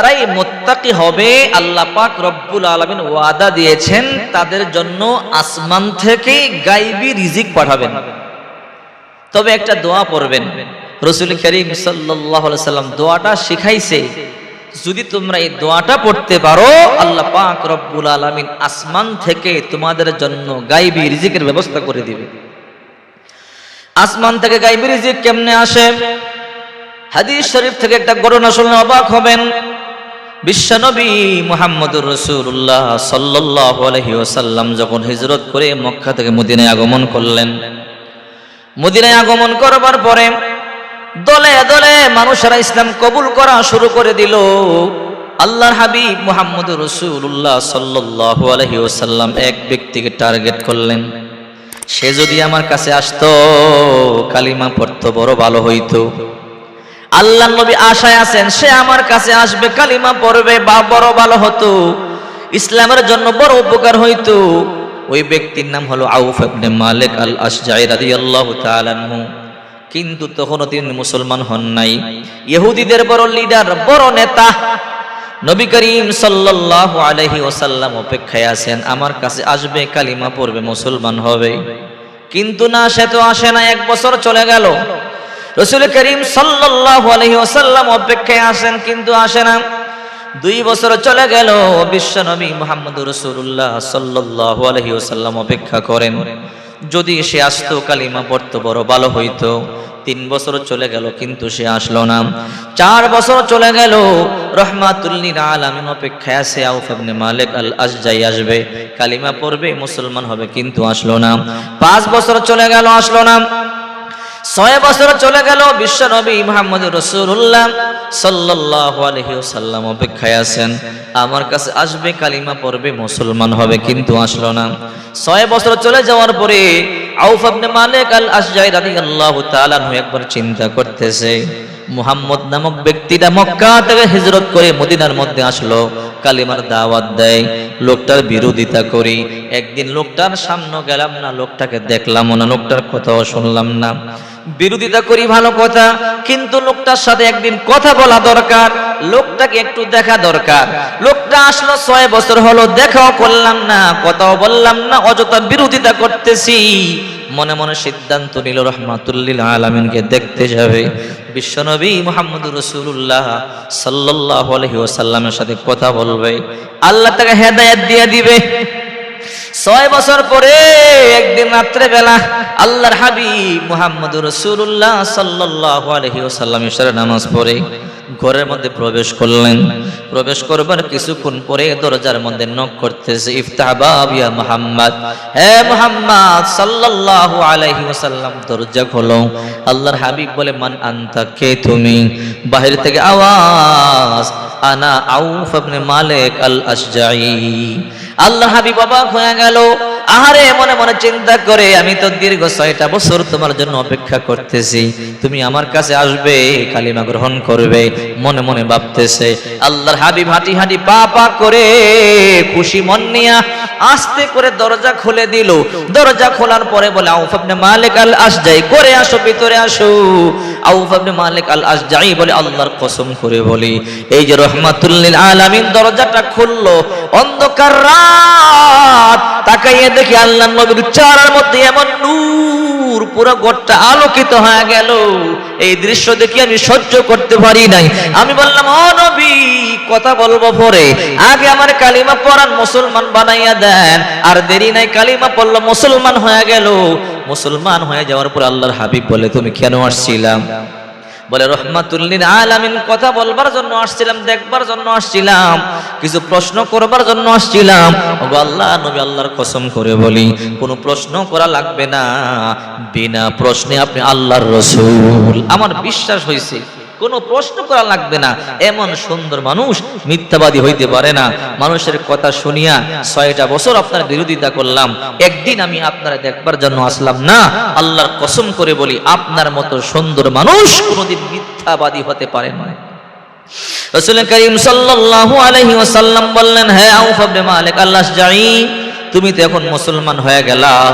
তারাই মোত্তাকি হবে, আল্লাহ পাক রব্বুল আলমিন ওয়াদা দিয়েছেন, তাদের জন্য আসমান থেকে গাইবি রিজিক পাঠাবেন। তবে একটা দোয়া পড়বেন। রসুল করিম সাল্লাম দোয়াটা শিখাইছে, যদি তোমরা এই দোয়াটা পড়তে পারো, আল্লাহ পাক রব্বুল আলমিন আসমান থেকে তোমাদের জন্য গাইবি রিজিকের ব্যবস্থা করে দিবে। আসমান থেকে গাইবি রিজিক কেমনে আসে? হাদিস শরীফ থেকে একটা ঘটনা শুনলে অবাক হবেন। বিশ্বনবী মুহাম্মদুর রসুল্লাহ সাল্লাহ ওসাল্লাম যখন হিজরত করে মক্কা থেকে মদিনায় আগমন করলেন। মদিনায় আগমন করবার পরে দলে দলে মানুষেরা ইসলাম কবুল করা শুরু করে দিল। আল্লাহর হাবিব মুহাম্মদ রসুল্লাহ সাল্লাহ আলহি ওসাল্লাম এক ব্যক্তিকে টার্গেট করলেন। সে যদি আমার কাছে আসতো, কালিমা পড়তো, বড় ভালো হইতো। আল্লাহ নবী আশায় আছেন, সে আমার কাছে আসবে, কালিমা পড়বে, বা বড় ভালো হতো। ইসলামের জন্য বড় উপকার হইতো। ওই ব্যক্তির নাম হলো আউফ ইবনে মালিক আল আশজাই রাদিয়াল্লাহু তাআলা আনহু। কিন্তু তখনও তিনি মুসলমান হন নাই। ইহুদিদের বড় লিডার, বড় নেতা। নবী করিম সাল্লাল্লাহু আলাইহি ওয়াসাল্লাম অপেক্ষায় আছেন, আমার কাছে আসবে, কালিমা পড়বে, মুসলমান হবে। কিন্তু না, সে তো আসে না এক বছর চলে গেল। রসুল করিম সাল্লাল্লাহু আলাইহি ওয়াসাল্লাম অপেক্ষায় আসেন, কিন্তু আসে না। দুই বছর চলে গেল, বিশ্ব নবী মুহাম্মদ রসুল্লাহ সাল্লাল্লাহু আলাইহি ওয়াসাল্লাম অপেক্ষা করেন। যদি সে আসতো, কালিমা পড়তো, বড় ভালো হইতো। তিন বছর চলে গেল, কিন্তু সে আসলো না। চার বছর চলে গেল রহমাতুল্লিন অপেক্ষায় আসবে। কালিমা পড়বে, মুসলমান হবে, কিন্তু আসলো না। পাঁচ বছর চলে গেল, আসলো না। ছয় বছর চলে গেল বিশ্ব নবী মোহাম্মদ রসুল্লাহ সাল্লাহ আলহিউসাল্লাম অপেক্ষায় আছেন। আমার কাছে আসবে, কালিমা পড়বে, মুসলমান হবে কিন্তু আসলো না। ছয় বছর চলে যাওয়ার পরে আউফ আবনে মালিক আল আসজাই রাদিয়াল্লাহু তাআলা একবার চিন্তা করতেছে, মুহাম্মদ নামক ব্যক্তিটা মক্কা থেকে হিজরত করে মদিনার মধ্যে আসলো, কালিমার দাওয়াত দেয়, লোকটার বিরোধিতা করি। একদিন লোকটার সামনে গেলাম না, লোকটাকে দেখলাম না, লোকটার কথাও শুনলাম না। বিরোধিতা করি ভালো কথা, কিন্তু লোকটার সাথে একদিন কথা বলা দরকার, লোকটাকে একটু দেখা দরকার। লোকটা আসলো ছয় বছর হলো, দেখাও করলাম না, কথাও বললাম না, অযথা বিরোধিতা করতেছি। মনে মনে সিদ্ধান্ত নিল, রহমাতুল্লিল আলমিনকে দেখতে যাবে। বিশ্বনবী মোহাম্মদ রসুল্লাহ সাল্লাহ আলহি ওসাল্লামের সাথে কথা বলবে। আল্লাহ তাকে হেদায়ত দিয়ে দিবে। ছয় বছর পরে একদিন রাত্রে বেলা আল্লাহর হাবিব মুহাম্মদ রসুল্লাহ সাল্লাহ আলহি ওসাল্লাম ঈশ্বরের নামাজ পড়ে, ঘরের মধ্যে প্রবেশ করলেন। প্রবেশ করবার কিছুক্ষণ পরে দরজার মধ্যে নক করতেছে ইফতাহবাবিয়া মোহাম্মদ। হে মোহাম্মদ সাল্লাল্লাহু আলাইহি ওয়াসাল্লাম। দরজা খোলো। আল্লাহর হাবিব বলে, মান আনতা, কে তুমি? বাহির থেকে আওয়াজ আনা আউফ ইবনে মালিক আল আসজাই আল্লাহ অবাক হয়ে গেল। আহারে, মনে মনে চিন্তা করে, আমি তো দীর্ঘ ছয়টা বছর তোমার জন্য অপেক্ষা করতেছি। তুমি আমার কাছে আসবে, কালিমা গ্রহণ করবে, মনে মনে ভাবতেছে। আল্লাহর হাবিব হাঁটি হাঁটি পা পা করে খুশি মন নিয়া আস্তে করে দরজা খুলে দিল। দরজা খোলার পরে বলে, আউফ আপনি মালিক আল আসজাই করে আসো, ভিতরে আসো। আউফ আপনি মালিক আল আসজাই বলে আল্লাহর কসম করে বলি, এই যে রহমাতুল্লিল আলামিন দরজাটা খুললো, অন্ধকার রাত, তাকাইয়ে দেখি আল্লাহ নবীর চারার মধ্যে এমন নূর, পুরো ঘরটা আলোকিত হয়ে গেল। এই দৃশ্য দেখি আমি সহ্য করতে পারি নাই। আমি বললাম, ও নবী, কথা বলব পরে। আগে আমার কালিমা পড়ান, মুসলমান বানাইয়া দেন। আর দেরি নাই, কালিমা পড়ল, মুসলমান হয়ে গেল। মুসলমান হয়ে যাওয়ার পর আল্লাহর হাবিব বলে, তুমি কেন আসছিলাম বলে রহমাতুল্লিন আলামিন, কথা বলবার জন্য আসছিলাম, দেখবার জন্য আসছিলাম, কিছু প্রশ্ন করবার জন্য আসছিলাম। ওগো আল্লাহ, নবী আল্লাহর কসম করে বলি, কোনো প্রশ্ন করা লাগবে না। বিনা প্রশ্নে আপনি আল্লাহর রসুল। আমার বিশ্বাস হয়েছে কোনো প্রশ্ন করা লাগবে না। এমন সুন্দর মানুষ মিথ্যাবাদী হইতে পারে না। মানুষের কথা শুনিয়া ছয়টা বছর আপনার বিরোধিতা করলাম। একদিন আমি আপনারা দেখবার জন্য আসলাম না। আল্লাহর কসম করে বলি, আপনার মতো সুন্দর মানুষ কোনোদিন মিথ্যাবাদী হতে পারে না। রসুল করিম সাল্লাল্লাহু আলাইহি ওয়াসাল্লাম বললেন হ্যাঁ আউফ ইবনে মালিক, আল্লাহ জাই তুমি তো এখন মুসলমান হয়ে গেলা।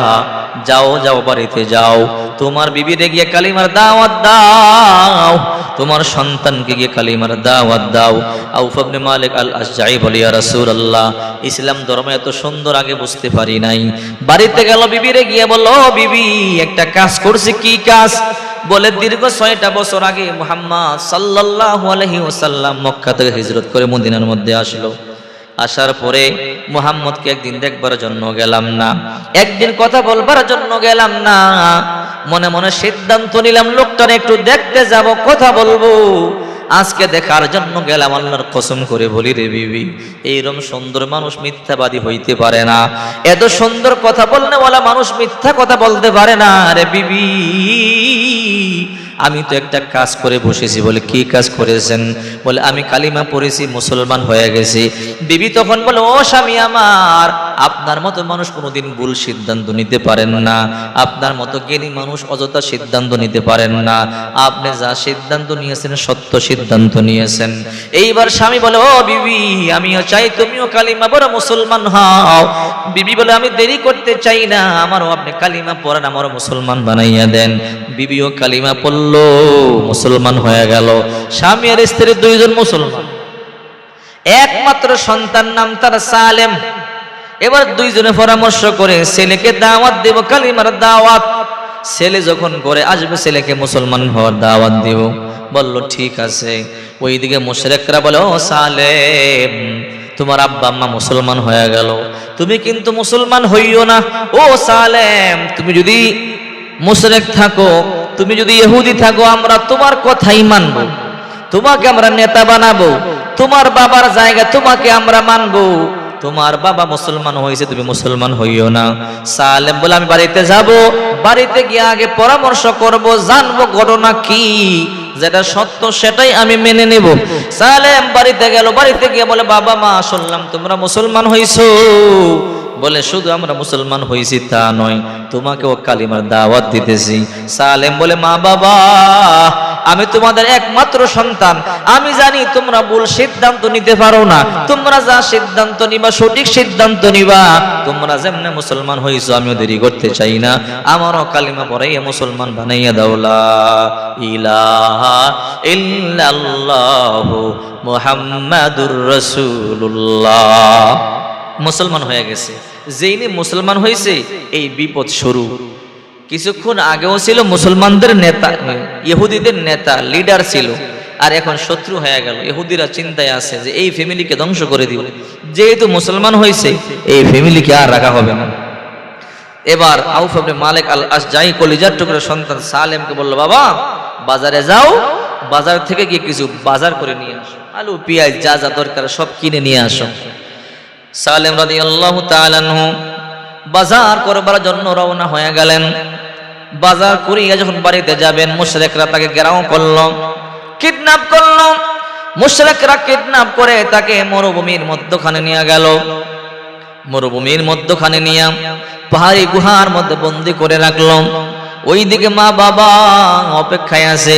যাও যাও, বাড়িতে যাও। তোমার বিবিরে গিয়ে কালিমার দাওয়াত দাও। তোমার সন্তানকে গিয়ে কালিমার দাওয়াত দাও। আউফ ইবনে মালিক আল আশজাই বলি, ইয়া রাসূলুল্লাহ, ইসলাম ধর্ম এত সুন্দর, আগে বুঝতে পারি নাই। বাড়িতে গেল, বিবিরে গিয়ে বলল, "ও বিবি, একটা কাজ করছি, কি কাজ? বলে, দীর্ঘ ছয়টা বছর আগে মুহাম্মদ সাল্লাল্লাহু আলাইহি ওয়াসাল্লাম মক্কা থেকে হিজরত করে মদিনার মধ্যে আসলো। আসার পরে মুহাম্মদকে একদিন দেখবার জন্য গেলাম না। একদিন কথা বলবার জন্য গেলাম না। মনে মনে সিদ্ধান্ত নিলাম, লোকটার একটু দেখতে যাব, কথা বলব। আজকে দেখার জন্য গেলাম, আল্লাহর কসম করে বলি রে বিবি এইরকম সুন্দর মানুষ মিথ্যাবাদী হইতে পারে না। এত সুন্দর কথা বললে বলা মানুষ মিথ্যা কথা বলতে পারে না রে বিবি। আমি তো একটা কাজ করে বসেছি বলে, কি কাজ করেছেন? বলে, আমি কালিমা পড়েছি, মুসলমান হয়ে গেছি। বিবি তখন বলে, ও স্বামী আমার আপনার মতো মানুষ কোনোদিন ভুল সিদ্ধান্ত নিতে পারেন না। আপনার মতো জ্ঞানী মানুষ অযথা সিদ্ধান্ত নিতে পারেন না। আপনি যা সিদ্ধান্ত নিয়েছেন, সত্য সিদ্ধান্ত নিয়েছেন। এইবার স্বামী বলে, ও বিবি, আমিও চাই তুমিও কালিমা বড় মুসলমান হও। বিবি বলে, আমি দেরি করতে চাই না। আমারও আপনি কালিমা পড়েন, আমারও মুসলমান বানাইয়া দেন। বিবিও কালিমা পড়ল, মুসলমান হয়ে গেল। স্বামী আর স্ত্রী দুইজন মুসলমান। একমাত্র সন্তান নাম তার সালেম। এবার দুইজনে পরামর্শ করে ছেলেকে দাওয়াত দেব, কালিমার দাওয়াত। ছেলে যখন করে আসবে, ছেলেকে মুসলমান হওয়ার দাওয়াত দেব। বলল, ঠিক আছে। ওইদিকে মুশরেকরা বলে, ও সালেম, তোমার আব্বা আম্মা মুসলমান হয়ে গেল। তুমি কিন্তু মুসলমান হইও না। ও সালেম, তুমি যদি মুশরেক থাকো, তুমি যদি ইহুদি থাকো, আমরা তোমার কথাই মানবো। তোমাকে আমরা নেতা বানাবো। তোমার বাবার জায়গা তোমাকে আমরা মানবো। তোমার বাবা মুসলমান হয়েছে, তুমি মুসলমান হইও না। সালেম বলে, আমি বাড়িতে যাব, বাড়িতে গিয়ে আগে পরামর্শ করব, জানব ঘটনা কি, যেটা সত্য সেটাই আমি মেনে নেব। সালেম বাড়িতে গেল, বাড়িতে গিয়ে বলে, বাবা মা, শুনলাম তোমরা মুসলমান হইছো। বলে, শুধু আমরা মুসলমান হয়েছি তা নয়, তোমাকেও কালিমার দাওয়াত দিতেছি। সালেম বলে, মা বাবা আমি তোমাদের একমাত্র সন্তান। আমি জানি তোমরা ভুল সিদ্ধান্ত নিতে পারো না। তোমরা যা সিদ্ধান্ত নিবা, সঠিক সিদ্ধান্ত নিবা। তোমরা যেমনে মুসলমান হইছো, আমিও দেরি করতে চাই না। আমারও কালিমা পড়াইয়া মুসলমান বানাইয়া দাওলা ইলাহা ইল্লাল্লাহু মুহাম্মাদুর রাসূলুল্লাহ। মুসলমান হয়ে গেছে। যেইনি মুসলমান হয়েছে এই বিপদ শুরু। কিছুক্ষণ আগেও ছিল মুসলমানদের নেতা, ইহুদিদের নেতা লিডার ছিল। আর এখন শত্রু হয়ে গেল। ইহুদিরা চিন্তায় আছে যে এই ফ্যামিলিকে ধ্বংস করে দিব। যেহেতু মুসলমান হয়েছে এই ফ্যামিলিকে আর রাখা হবে না। এবার আউফ আপনি মালিক আল আসজাই কলিজার টুকরা সন্তান সালেমকে বলল, বাবা, বাজারে যাও। বাজার থেকে গিয়ে কিছু বাজার করে নিয়ে আসো। আলু, পেঁয়াজ, যা যা দরকার সব কিনে নিয়ে আসো। সালেম রাদি আল্লাহ তালানহু বাজার করবার জন্য রওনা হয়ে গেলেন। বাজার করিয়া যখন বাড়িতে যাবেন, মুশরেকরা তাকে গেরাও করল, কিডন্যাপ করল। মুশরেকরা কিডন্যাপ করে তাকে মরুভূমির মধ্যখানে নিয়ে গেল। মরুভূমির মধ্যখানে নিয়ে পাহাড়ি গুহার মধ্যে বন্দি করে রাখল। ওইদিকে মা বাবা অপেক্ষায় আছে।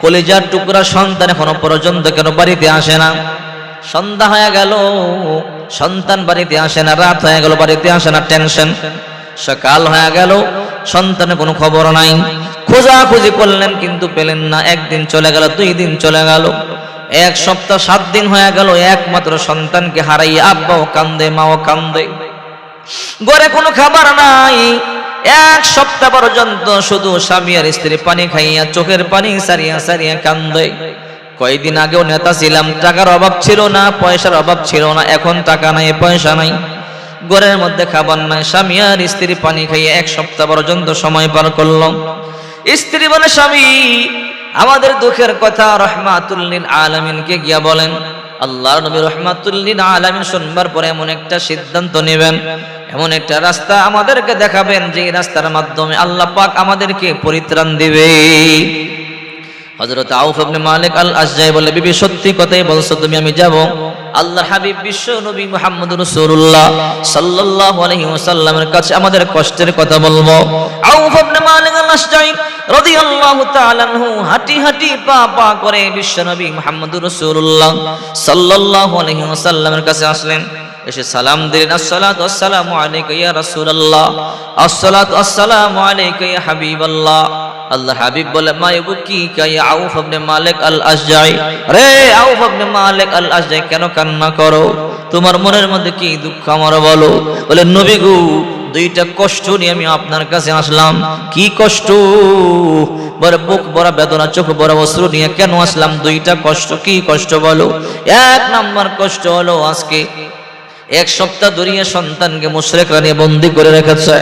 কলেজার টুকরা সন্তান এখনও পর্যন্ত কেন বাড়িতে আসে না। সন্ধ্যা হয়ে গেল। সন্তান বাড়িতে আসে না, রাত হয়ে গেল, বাড়িতে আসে না, টেনশন। সকাল হয়ে গেল, সন্তানের কোনো খবর নাই। খোঁজাখুঁজি করলেন, কিন্তু পেলেন না। একদিন চলে গেল, দুই দিন চলে গেল। এক সপ্তাহ, সাত দিন হয়ে গেল, একমাত্র সন্তানকে হারাই আব্বাও কান্দে, মাও কান্দে। ঘরে কোনো খাবার নাই। এক সপ্তাহ পর্যন্ত শুধু স্বামী আর স্ত্রী পানি খাইয়া, চোখের পানি সারিয়া সারিয়া কান্দে। কয়েকদিন আগেও নেতা ছিলাম, টাকার অভাব ছিল না, পয়সার অভাব ছিল না, এখন টাকা নাই, পয়সা নাই। ঘরের মধ্যে খাবার নাই, স্বামী আর স্ত্রী পানি খাইয়ে এক সপ্তাহ পর্যন্ত সময় পার করল স্ত্রী বলে, স্বামী, আমাদের দুঃখের কথা রহমাতুল্লিন আলমিনকে গিয়া বলেন। আল্লাহ নবী রহমাতুল্লিন আলমিন শুনবার পরে এমন একটা সিদ্ধান্ত নেবেন, এমন একটা রাস্তা আমাদেরকে দেখাবেন যে রাস্তার মাধ্যমে আল্লাহ পাক আমাদেরকে পরিত্রাণ দিবে। হযরত আউফ ইবনে মালিক আল আশজাই বলে, বিবি, সত্যি কথাই বলছো, তুমি আমি যাব। আল্লাহ হাবিব বিশ্ব নবী মুহাম্মদ রাসূলুল্লাহ সাল্লাল্লাহু আলাইহি ওয়াসাল্লামের কাছে আমাদের কষ্টের কথা বলব। আউফ ইবনে মালিক আল আশজাই রাদিয়াল্লাহু তাআলা পা পা করে বিশ্ব নবী মুহাম্মদ রাসূলুল্লাহ সাল্লাল্লাহু আলাইহি ওয়াসাল্লামের কাছে আসলেন। ইয়া হাবিবাল্লাহ। আল্লাহ হাবিব বলে ইবনে মালিক আল আশজাই রে আউফ ইবনে মালিক আল আশজাই কেন কান্না করো? তোমার মনের মধ্যে কি দুঃখ আমার বলো? বলে, নবী গো, দুইটা কষ্ট নিয়ে আমি আপনার কাছে আসলাম। কি কষ্ট? বড় বুক বড় বেদনা, চোখ বড় অস্ত্র নিয়ে কেন আসলাম? দুইটা কষ্ট, কি কষ্ট বলো? এক নাম্বার কষ্ট হলো আজকে এক সপ্তাহ ধরিয়ে সন্তানকে মুশরেকরা নিয়ে বন্দি করে রেখেছে।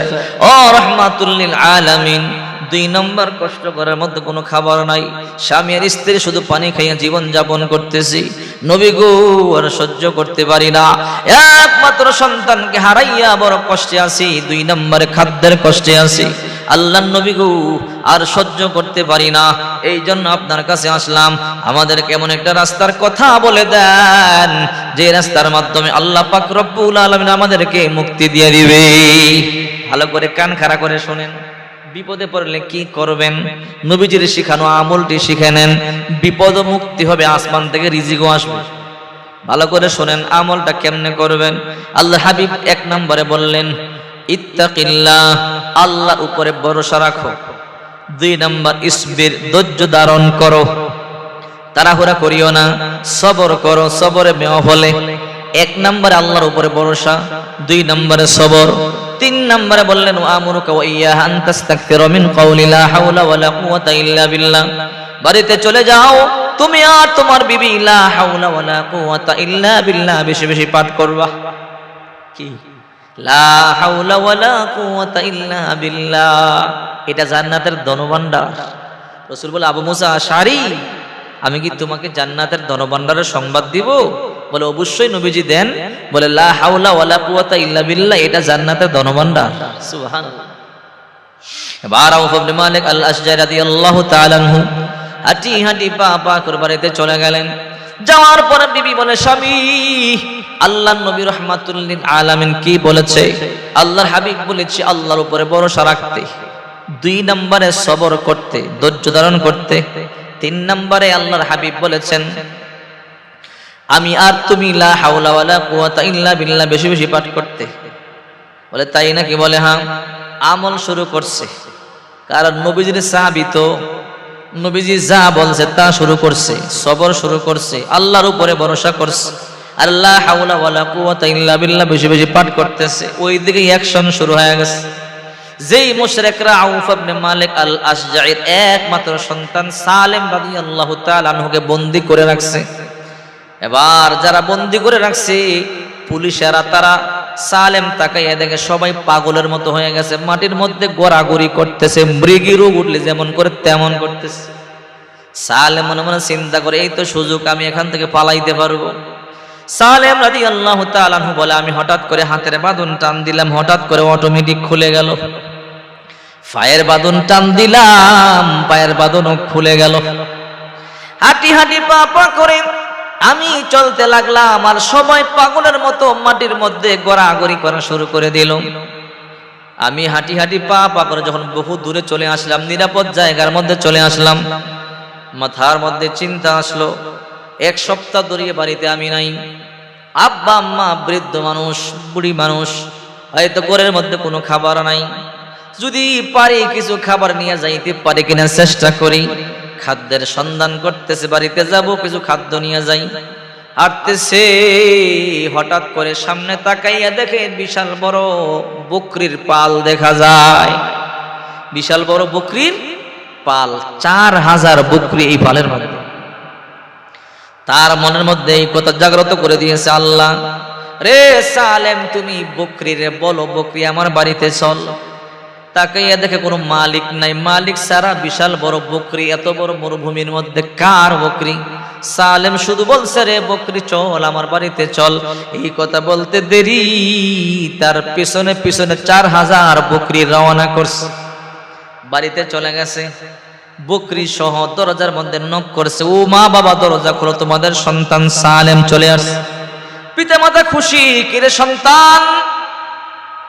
ও রহমাতুল্লিল আলামিন। দুই নম্বর কষ্ট করার মধ্যে কোনো খাবার নাই। স্বামী আর স্ত্রী শুধু পানি খাইয়া জীবন যাপন করতেছি। নবী গো, আর সহ্য করতে পারি না। একমাত্র সন্তানকে হারাইয়া বড় কষ্টে আছি, দুই নম্বরে খাদ্যের কষ্টে আছি। আল্লাহ নবী গো, আর সহ্য করতে পারি না। এই জন্য আপনার কাছে আসলাম আমাদের কেমন একটা রাস্তার কথা বলে দেন, যে রাস্তার মাধ্যমে আল্লাহ পাক রব্বুল আলামিন আমাদেরকে মুক্তি দিয়ে দিবে। ভালো করে কান খাড়া করে শোনেন। বিপদে পড়লে কি করবেন? নবীজির শিখানো আমলটি শিখে নেন। বিপদ মুক্তি হবে, আসমান থেকে রিজিকও আসবে। ভালো করে শোনেন আমলটা কেমনে করবেন। আল্লাহ হাবিব এক নম্বরে বললেন, ইত্তাকিল্লাহ, আল্লাহর উপরে ভরসা রাখো। দুই নম্বর, ইসবির ধৈর্য ধারণ করো। তাড়াহুড়া করিও না, সবর করো, সবরে মেয় হলে। এক নম্বরে আল্লাহর উপরে ভরসা, দুই নম্বরে সবর। তিন নম্বরে বললেন ইল্লা বাড়িতে চলে যাও, তুমি আর তোমার বিবি, লা ইল্লা বিল্লাহ, বেশি বেশি পাঠ করবা। কি? লা এটা জান্নাতের ধনভাণ্ডার। রাসূল বলে, আবু মুসা আশারি আমি কি তোমাকে জান্নাতের ধনভাণ্ডারের সংবাদ দিব? বলে, অবশ্যই নবীজি দেন। বলে, লা ইল্লা এটা জান্নাতের ধনভাণ্ডার। যাওয়ার পরে বলে আল্লাহ আলামিন কি বলেছে? আল্লাহর হাবিব বলেছে, আল্লাহর উপরে ভরসা রাখতে, দুই নম্বরে সবর করতে, ধৈর্য ধারণ করতে। তিন নম্বরে আল্লাহর হাবিব বলেছেন আমি আর তুমি লা হাওলা ওয়ালা কুওয়াতা ইল্লা বিল্লাহ বেশি বেশি পাঠ করতে। বলে তাই নাকি? বলে হ্যাঁ আমল শুরু করছে। কারণ নবীজির সাহাবি তো, নবীজি যা বলছে তা শুরু করছে, সবর শুরু করছে, আল্লাহর উপরে ভরসা করছে। আল্লাহ হাওলা ওয়ালা কুওয়াতা ইল্লা বিল্লাহ বেশি বেশি পাঠ করতেছে। ওই দিকে অ্যাকশন শুরু হয়ে গেছে। যেই মুশরিকরা আউফ ইবনে মালিক আল আশজাইর একমাত্র সন্তান সালেম রাদিয়াল্লাহু তাআলা আনহুকে বন্দী করে রাখছে। এবার যারা বন্দি করে রাখছে, পুলিশেরা তারা সালেম তাকাইয়া দেখে সবাই পাগলের মতো হয়ে গেছে। মাটির মধ্যে গড়াগড়ি করতেছে, মৃগী রোগ উঠলে যেমন করে তেমন করতেছে। সালেম মনে মনে চিন্তা করে, এই তো সুযোগ, আমি এখান থেকে পালাইতে পারব। সালেম রাজি আল্লাহ তালানহু বলে, আমি হঠাৎ করে হাতের বাঁধন টান দিলাম, হঠাৎ করে অটোমেটিক খুলে গেল। পায়ের বাঁধন টান দিলাম, পায়ের বাঁধনও খুলে গেল। হাঁটি হাঁটি পা করে আমি চলতে লাগলাম আর সময় পাগলের মতো মাটির মধ্যে গড়াগড়ি করা শুরু করে দিল। আমি হাঁটি হাঁটি পা পা করে যখন বহু দূরে চলে আসলাম, নিরাপদ জায়গার মধ্যে চলে আসলাম। মাথার মধ্যে চিন্তা আসলো, এক সপ্তাহ ধরিয়ে বাড়িতে আমি নাই। আব্বা, আম্মা, বৃদ্ধ মানুষ, বুড়ি মানুষ হয়তো ঘরের মধ্যে কোনো খাবার নাই। যদি পারি কিছু খাবার নিয়ে যাইতে পারি কিনা চেষ্টা করি। খাদ্যের সন্ধান করতেছে, বাড়িতে যাব, কিছু খাদ্য নিয়ে যাই। হাঁটতেছে, হঠাৎ করে সামনে তাকাইয়া দেখে বিশাল বড় বকরির পাল দেখা যায়। বিশাল বড় বকরির পাল, চার হাজার বকরি এই পালের মধ্যে তার মনের মধ্যে এই কথা জাগ্রত করে দিয়েছে আল্লাহ, রে সালেম, তুমি বকরি রে বলো, বকরি আমার বাড়িতে চল। তাকাইয়া দেখে কোনো মালিক নাই। মালিক সারা বিশাল বড় বকরি, এত বড় মরুভূমির মধ্যে কার বকরি? সালেম শুধু বলছে, রে বকরি, চল আমার বাড়িতে চল। এই কথা বলতে দেরি, তার পিছনে পিছনে চার হাজার বকরি রওনা করছে। বাড়িতে চলে গেছে। বকরি সহ দরজার মধ্যে নক করছে, ও মা বাবা, দরজা খোলো, তোমাদের সন্তান সালেম চলে আসছে। পিতা মাতা খুশি, কিরে সন্তান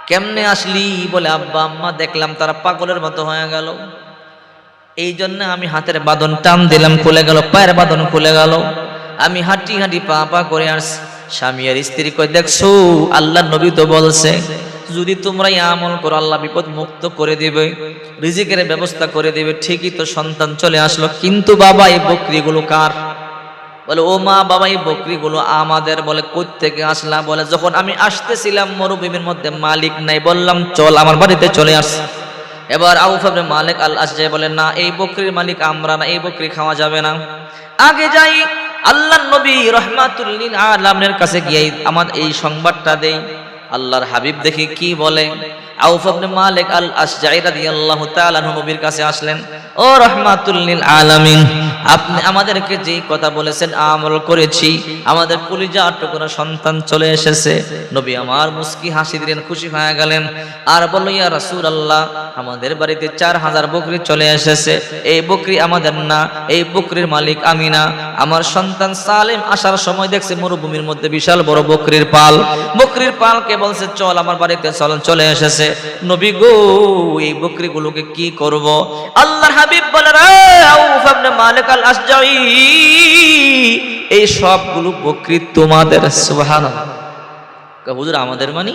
কেমনে আসলি বলে, আব্বা, আম্মা, দেখলাম তারা পাগলের মতো হয়ে গেল। এই জন্য আমি হাতের বাঁধন টান দিলাম, খুলে গেল, পায়ের বাঁধন খুলে গেল। আমি হাঁটি হাঁটি পা পা করে আসছি। স্বামী আর স্ত্রী কই দেখছ, আল্লাহ নবী তো বলছে, যদি তোমরা আমল করো, আল্লাহ বিপদ মুক্ত করে দিবে, রিজিকের ব্যবস্থা করে দিবে, ঠিকই তো সন্তান চলে আসলো। কিন্তু বাবা, এই বকরিগুলো কার? বলে, ও মা বাবা এই বকরিগুলো আমাদের বলে কোথ থেকে আসলাম বলে, যখন আমি আসতেছিলাম, মরুভূমির মধ্যে মালিক নাই, বললাম, চল, আমার বাড়িতে চলে আস। এবার আউফ আবনে মালিক আল যায় বলে, না, এই বকরির মালিক আমরা না, এই বকরি খাওয়া যাবে না। আগে যাই আল্লাহ নবী রহমাতুল্লিন আলামের কাছে গিয়ে আমার এই সংবাদটা দেই। আল্লাহর হাবিব দেখি কি বলে। আমাদের আমাদের বাড়িতে চার হাজার বকরি চলে এসেছে। এই বকরি আমাদের না, এই বকরির মালিক আমি না। আমার সন্তান সালেম আসার সময় দেখছে মরুভূমির মধ্যে বিশাল বড় বকরির পাল। বকরির পালকে বলছে, চল আমার বাড়িতে, চল চলে এসেছে। নবী গো, এই বকরিগুলোকে কি করব? আল্লাহর হাবিব বলে, রে আউফ ইবনে মালিক আল আসজাই এই সবগুলো বকরি তোমাদের, সুবহানাল্লাহ। হুজুর, আমাদের মানি?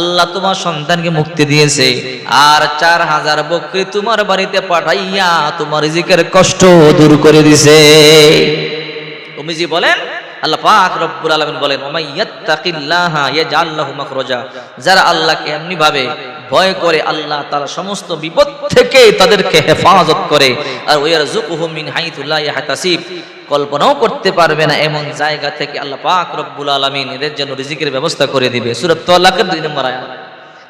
আল্লাহ তোমার সন্তানকে মুক্তি দিয়েছে। আর চার হাজার বকরি তোমার বাড়িতে পাঠাইয়া তোমার রিজিকের কষ্ট দূর করে দিছে। তুমি জি বলেন আল্লাহ পাক রব্বুল আলমিন বলেন মাখরাজা। যারা আল্লাহকে এমনি ভাবে ভয় করে, আল্লাহ তার সমস্ত বিপদ থেকে তাদেরকে হেফাজত করে। আর ওয়ার মিন হাইথু লা ইয়াহতাসিব। কল্পনাও করতে পারবে না এমন জায়গা থেকে আল্লাহ পাক রব্বুল আলমিন এদের জন্য রিজিকের ব্যবস্থা করে দিবে। সূরা তালাকের 2 নম্বর আয়াত।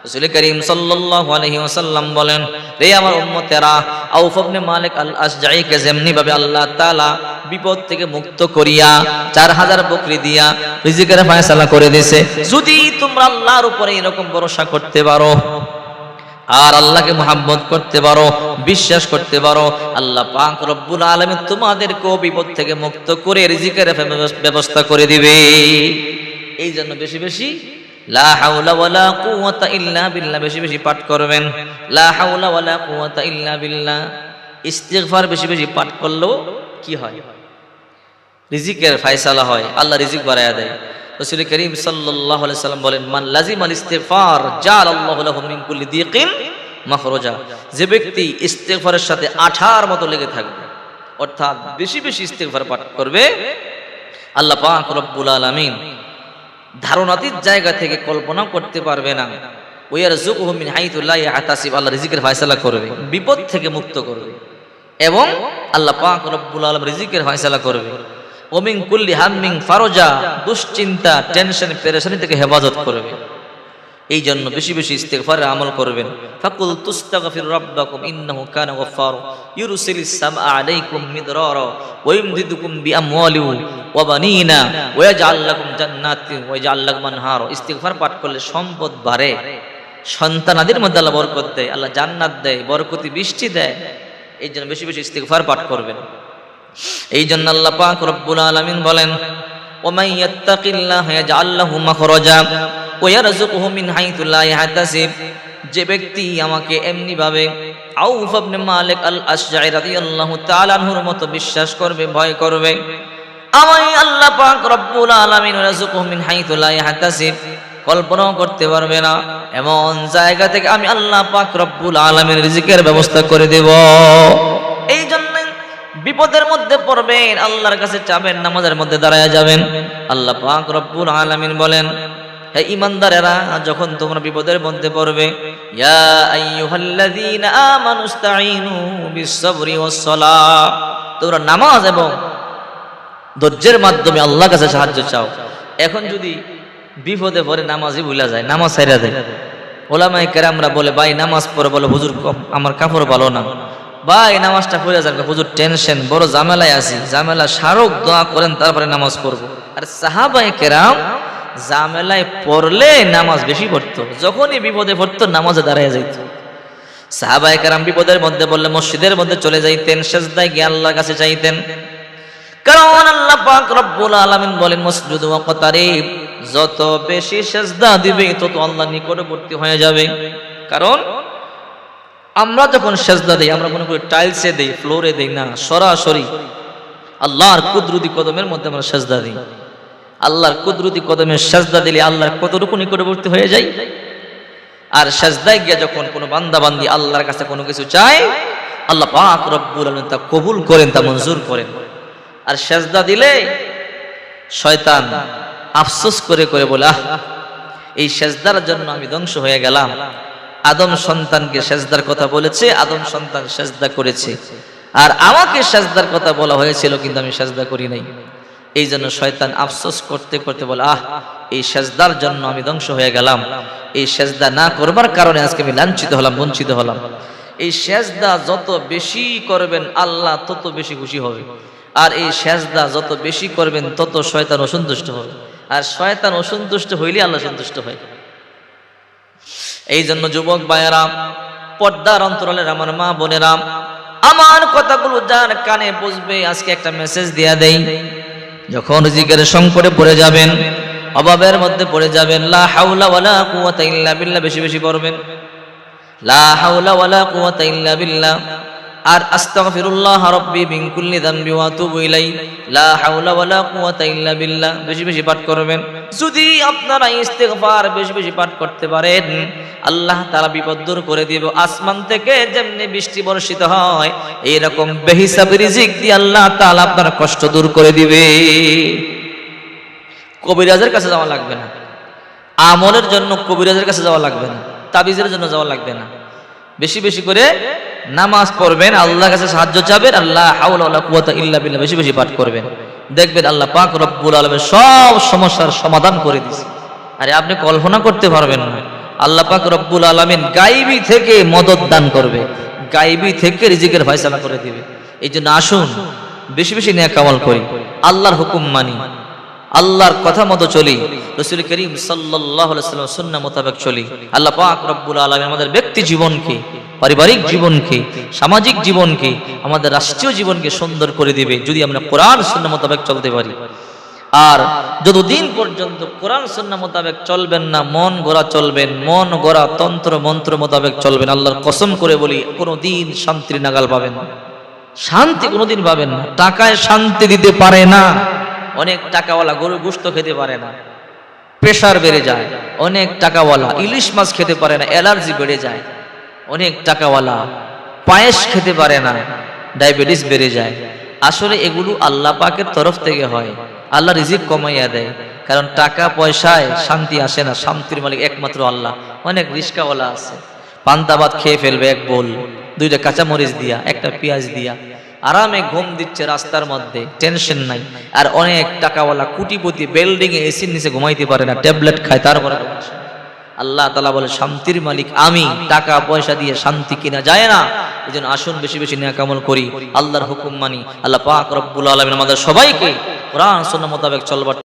রাসূল করিম সাল্লাল্লাহু আলাইহি ওয়াসাল্লাম বলেন রে আমার উম্মতেরা, আউফ ইবনে মালিক আল আসজাইকে যেমনি ভাবে আল্লাহ তাআলা বিপদ থেকে মুক্ত করিয়া 4000 বকরি দিয়া রিজিকের ফয়সালা করে দিয়েছে, যদি তোমরা আল্লাহর উপরে এরকম ভরসা করতে পারো, আর আল্লাহকে মোহাম্মত করতে পারো, বিশ্বাস করতে পারো, আল্লাহ পাক রব্বুল আলামিন তোমাদেরকেও বিপদ থেকে মুক্ত করে রিজিকের ব্যবস্থা করে দিবে। এই জন্য বেশি বেশি লা হাওলা ওয়ালা কুওয়াতা ইল্লা বিল্লাহ। বেশি বেশি পাঠ করবেন। লা হাওলা ওয়ালা কুওয়াতা ইল্লা বিল্লাহ। ইস্তিগফার বেশি বেশি পাঠ করলেও কি হয়? রিজিকের ফয়সালা হয়। আল্লাহ রিজিক বাড়ায়া দেয়। রাসূল করিম আলাইহি সাল্লাম বলেন, মান লাজিম আল ইস্তিগফার জাল আল্লাহু লাহু মিন কুল্লি দিকিন মাখরাজা। যে ব্যক্তি ইস্তিগফারের সাথে আঠার মতো লেগে থাকবে, অর্থাৎ বেশি বেশি ইস্তিগফার পাঠ করবে, আল্লাহ পাক রব্বুল আলামিন ধারণাতীত জায়গা থেকে কল্পনা করতে পারবে না। রিজিকের করবে, বিপদ থেকে মুক্ত করবে। এবং আল্লাহ রিজিকের করবে। ওমিং কুল্লি ফারোজা, দুশ্চিন্তা, টেনশন থেকে হেফাজত করবে। এই জন্য বেশি বেশি ইস্তেগফারের আমল করবেন। ফাকুল তুস্তাগফির রাব্বাকুম ইন্নাহু কানা গফফার। ইউরসিলিস সামআ আলাইকুম মিদরারা ওয়া ইমদিদুকুম বিআমওয়ালিন ওয়া বানিনা ওয়া ইয়াজআল লাকুম জান্নাতিন ওয়া ইয়াজআল লাকুম আনহার। ইস্তেগফার পাঠ করলে সম্পদ বাড়ে। সন্তানাদের মধ্যে আল্লাহ বরকত দেয়, আল্লাহ জান্নাত দেয়, বরকতি বৃষ্টি দেয়। এই জন্য বেশি বেশি ইস্তেগফার পাঠ করবেন। এই জন্য আল্লাহ পাক রব্বুল আলামিন বলেন ওমান ইয়াত্তাকিল্লাহ ইয়াজআল লাহু মাখরাজা। ওয়া ইয়ারযুকুহু মিন হাইথু লা ইয়াহতাসিব যে ব্যক্তি আমাকে এমনি ভাবে আউফ ইবনে মালিক আল আশজাই রাদিয়াল্লাহু তাআলা মতো বিশ্বাস করবে, ভয় করবে, আমায় আল্লাহ পাক রব্বুল আলামিন ইয়ারযুকুহু মিন হাইথু লা ইয়াহতাসিব। কল্পনাও করতে পারবে না, এমন জায়গা থেকে আমি আল্লাহ পাক রব্বুল আলামিন রিজিকের ব্যবস্থা করে দেব। এই জন্য বিপদের মধ্যে পড়বেন, আল্লাহর কাছে চাবেন, নামাজের মধ্যে দাঁড়ায় যাবেন। আল্লাহ পাক রব্বুল আলামিন বলেন হে ইমানদারেরা, যখন তোমরা বিপদের মধ্যে পড়বে, ইয়া তোমরা নামাজ এবং ধৈর্যের মাধ্যমে আল্লাহর কাছে সাহায্য চাও। এখন যদি বিপদে পড়ে নামাজই ভুলা যায়, নামাজ ছাইরা দেয়। ওলামায়ে কেরামরা বলে, ভাই, নামাজ পড়ে বলে, হুজুর আমার কাপড় ভালো না। এই নামাজটা পড়ে যাবে হুজুর, টেনশন, বড় জামেলায় আছি। জামেলা স্মারক দোয়া করেন, তারপরে নামাজ পড়ব। আর সাহাবাই কেরাম জামেলায় পড়লে নামাজ বেশি পড়তো। যখনই বিপদে পড়তো, নামাজে দাঁড়ায় যাইত। সাহাবায়ে কারাম বিপদের মধ্যে বললে মসজিদের মধ্যে চলে যাইতেন, সেজদায় গিয়ে আল্লাহর কাছে চাইতেন। কারণ আল্লাহ পাক রব্বুল আলামিন বলেন, মসজিদ ওয়াকতারিব যত বেশি সেজদা দিবে, তত আল্লাহ নিকটবর্তী হয়ে যাবে। কারণ আমরা যখন সেজদা দেই, আমরা মনে করি টাইলসে দেই, ফ্লোরে দেই না, সরাসরি আল্লাহর কুদরতি কদমের মধ্যে আমরা সেজদা দিই। আল্লাহর কুদরতি কদমে সেজদা দিলে আল্লাহর কতটুকু নিকটবর্তী হয়ে যায়? আর সেজদায় গিয়ে যখন কোনো বান্দা বান্দি আল্লাহর কাছে কোনো কিছু চায়, আল্লাহ পাক রব্বুল আলামিন তা কবুল করেন, তা মঞ্জুর করেন। আর সেজদা দিলে শয়তান আফসোস করে করে বলে, আহ, এই সেজদার জন্য আমি ধ্বংস হয়ে গেলাম। আদম সন্তানকে সেজদার কথা বলেছে, আদম সন্তান সেজদা করেছে। আর আমাকে সেজদার কথা বলা হয়েছিল, কিন্তু আমি সেজদা করি নাই। এই জন্য শয়তান আফসোস করতে করতে বলে, আহ, এই সেজদার জন্য আমি ধ্বংস হয়ে গেলাম। এই সেজদা না করবার কারণে আজকে আমি লাঞ্ছিত হলাম, বঞ্চিত হলাম। এই সেজদা যত বেশি করবেন আল্লাহ তত বেশি খুশি হবে। আর এই সেজদা যত বেশি করবেন তত শয়তান অসন্তুষ্ট হবে। আর শয়তান অসন্তুষ্ট হইলে আল্লাহ সন্তুষ্ট হয়। এই জন্য যুবক ভাইয়েরা, পর্দার অন্তরালের আমার মা বোনেরা, আমার কথাগুলো যার কানে বুঝবে, আজকে একটা মেসেজ দিয়া দেই। যখন রিজিকের সংকটে পড়ে যাবেন, অভাবের মধ্যে পড়ে যাবেন, লা হাওলা ওয়ালা কুওয়াতা ইল্লা বিল্লাহ বেশি বেশি পড়বেন লা হাওলা ওয়ালা কুওয়াতা ইল্লা বিল্লাহ। আর আস্তাগফিরুল্লাহ রাব্বি মিন কুল্লি যামবি ওয়া আতুবু ইলাই। লা হাওলা ওয়ালা কুওয়াতা ইল্লা বিল্লাহ। বেশি বেশি পাঠ করবেন। যদি আপনারা ইস্তেগফার বেশি বেশি পাঠ করতে পারেন, আল্লাহ তাআলা বিপদ দূর করে দিব। আসমান থেকে যেমনি বৃষ্টি বর্ষিত হয় এই রকম বেহিসাব রিজিক দিয়ে আল্লাহ তাআলা আপনার কষ্ট দূর করে দিবে। কবিরাজের কাছে যাওয়া লাগবে না। আমলের জন্য কবিরাজের কাছে যাওয়া লাগবে না। তাবিজের জন্য যাওয়া লাগবে না। বেশি বেশি করে নামাজ পড়বেন, আল্লাহর কাছে সাহায্য চাবেন আল্লাহ ইল্লা বেশি বেশি পাঠ করবেন। দেখবেন আল্লাহ পাক রব্বুল আলমের সব সমস্যার সমাধান করে দিয়েছে। আরে আপনি কল্পনা করতে পারবেন না। আল্লাহ পাক রব্বুল আলামিন গাইবি থেকে মদত দান করবে, গাইবি থেকে রিজিকের ফয়সালা করে দিবে। এই জন্য আসুন, বেশি বেশি নেক কামাল করি, আল্লাহর হুকুম মানি, আল্লাহর কথা মতো চলি রসুল করিম সাল্লাম সুন্না মোতাবেক চলি। আল্লাহ পাক রব্বুল আলমী আমাদের ব্যক্তি জীবনকে, পারিবারিক জীবনকে, সামাজিক জীবনকে, আমাদের রাষ্ট্রীয় জীবনকে সুন্দর করে দিবে যদি আমরা কোরআন সুন্না মোতাবেক চলতে পারি। আর যতদিন পর্যন্ত কোরআন সুন্না মোতাবেক চলবেন না, মন গড়া চলবেন মন গড়া তন্ত্র মন্ত্র মোতাবেক চলবেন আল্লাহর কসম করে বলি কোনো দিন শান্তির নাগাল পাবেন না। শান্তি কোনোদিন পাবেন না। টাকায় শান্তি দিতে পারে না। অনেক টাকাওয়ালা গরু গুস্ত খেতে পারে না। প্রেশার বেড়ে যায়, অনেক টাকাওয়ালা, ইলিশ মাছ খেতে পারে না, অ্যালার্জি বেড়ে যায়, অনেক টাকাওয়ালা, পায়েস খেতে পারে না, ডায়াবেটিস বেড়ে যায়। আসলে এগুলো আল্লাহ পাকের তরফ থেকে হয়। আল্লাহ রিজিক কমাইয়া দেয়। কারণ টাকা পয়সায় শান্তি আসে না, শান্তির মালিক একমাত্র আল্লাহ। অনেক রিস্কাওয়ালা আছে। পান্তা ভাত খেয়ে ফেলবে এক বোল, দুইটা কাঁচামরিচ দিয়া, একটা পেঁয়াজ দিয়া। আরামে ঘুম দিচ্ছে রাস্তার মধ্যে টেনশন নাই। আর অনেক টাকাওয়ালা কুটিপতি বিল্ডিং এ এসির নিচে ঘুমাইতে পারে না ট্যাবলেট খায়, তারপরে। আল্লাহ তালা বলে, শান্তির মালিক আমি, টাকা পয়সা দিয়ে শান্তি কিনা যায় না। এই জন্য আসুন, বেশি বেশি নিয়াকামল করি, আল্লাহর হুকুম মানি। আল্লাহ পাক রব্বুল আলমিন আমাদের সবাইকে কোরআন সন্না মোতাবেক চলবার